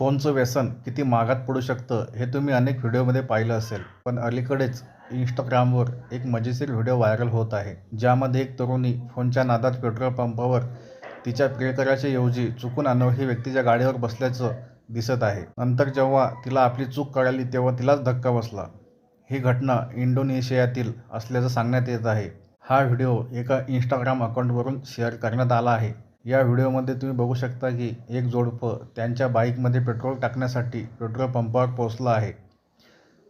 फोनचं व्यसन किती मागात पडू शकतं हे तुम्ही अनेक व्हिडिओमध्ये पाहिलं असेल. पण अलीकडेच इंस्टाग्रामवर एक मजेशीर व्हिडिओ व्हायरल होत आहे ज्यामध्ये एक तरुणी फोनच्या नादात पेट्रोल पंपावर तिच्या प्रियकराच्या ऐवजी चुकून अनोळखी व्यक्तीच्या गाडीवर बसल्याचं दिसत आहे. नंतर जेव्हा तिला आपली चूक कळाली तेव्हा तिलाच धक्का बसला. ही घटना इंडोनेशियातील असल्याचं सांगण्यात येत आहे. हा व्हिडिओ एका इंस्टाग्राम अकाउंटवरून शेअर करण्यात आला आहे. या व्हिडिओमध्ये तुम्ही बघू शकता की एक जोडपं त्यांच्या बाईकमध्ये पेट्रोल टाकण्यासाठी पेट्रोल पंपावर पोहोचलं आहे.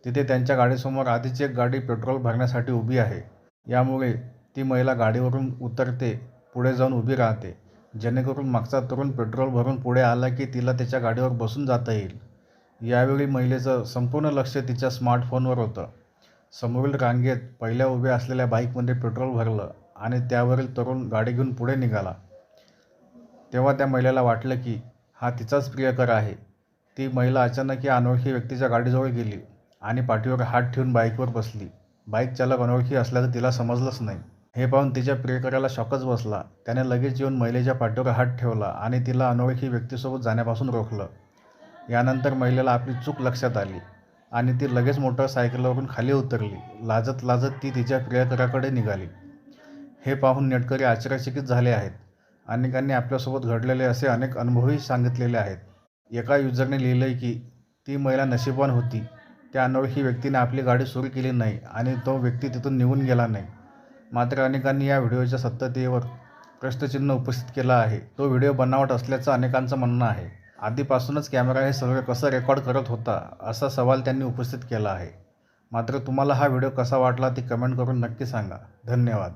तिथे त्यांच्या गाडीसमोर आधीच एक गाडी पेट्रोल भरण्यासाठी उभी आहे. यामुळे ती महिला गाडीवरून उतरते पुढे जाऊन उभी राहते. जेणेकरून मागचा तरुण पेट्रोल भरून पुढे आला की तिला त्याच्या गाडीवर बसून जाता येईल. यावेळी महिलेचं संपूर्ण लक्ष तिच्या स्मार्टफोनवर होतं. समोरील रांगेत पहिल्या उभ्या असलेल्या बाईकमध्ये पेट्रोल भरलं आणि त्यावरील तरुण गाडी घेऊन पुढे निघाला. तेव्हा त्या महिलेला वाटलं की हा तिचाच प्रियकर आहे. ती महिला अचानक या अनोळखी व्यक्तीच्या गाडीजवळ गेली आणि पाठीवर हात ठेवून बाईकवर बसली. बाईक चालक अनोळखी असल्याचं तिला समजलंच नाही. हे पाहून तिच्या प्रियकराला शॉकच बसला. त्याने लगेच येऊन महिलेच्या पाठीवर हात ठेवला आणि तिला अनोळखी व्यक्तीसोबत जाण्यापासून रोखलं. यानंतर महिलेला आपली चूक लक्षात आली आणि ती लगेच मोटरसायकलवरून खाली उतरली. लाजत लाजत ती तिच्या प्रियकराकडे निघाली. हे पाहून नेटकरी आश्चर्यचकित झाले आहेत. अनेकांनी आपल्यासोबत घडलेले असे अनेक अनुभवही सांगितलेले आहेत. एका युजरने लिहिलं आहे की ती महिला नशीबवान होती. त्या अनोळखी व्यक्तीने आपली गाडी सुरू केली नाही आणि तो व्यक्ती तिथून निघून गेला नाही. मात्र अनेकांनी या व्हिडिओच्या सत्यतेवर प्रश्नचिन्ह उपस्थित केला आहे. तो व्हिडिओ बनावट असल्याचं अनेकांचं म्हणणं आहे. आधीपासूनच कॅमेरा हे सगळं कसं रेकॉर्ड करत होता असा सवाल त्यांनी उपस्थित केला आहे. मात्र तुम्हाला हा व्हिडिओ कसा वाटला ते कमेंट करून नक्की सांगा. धन्यवाद.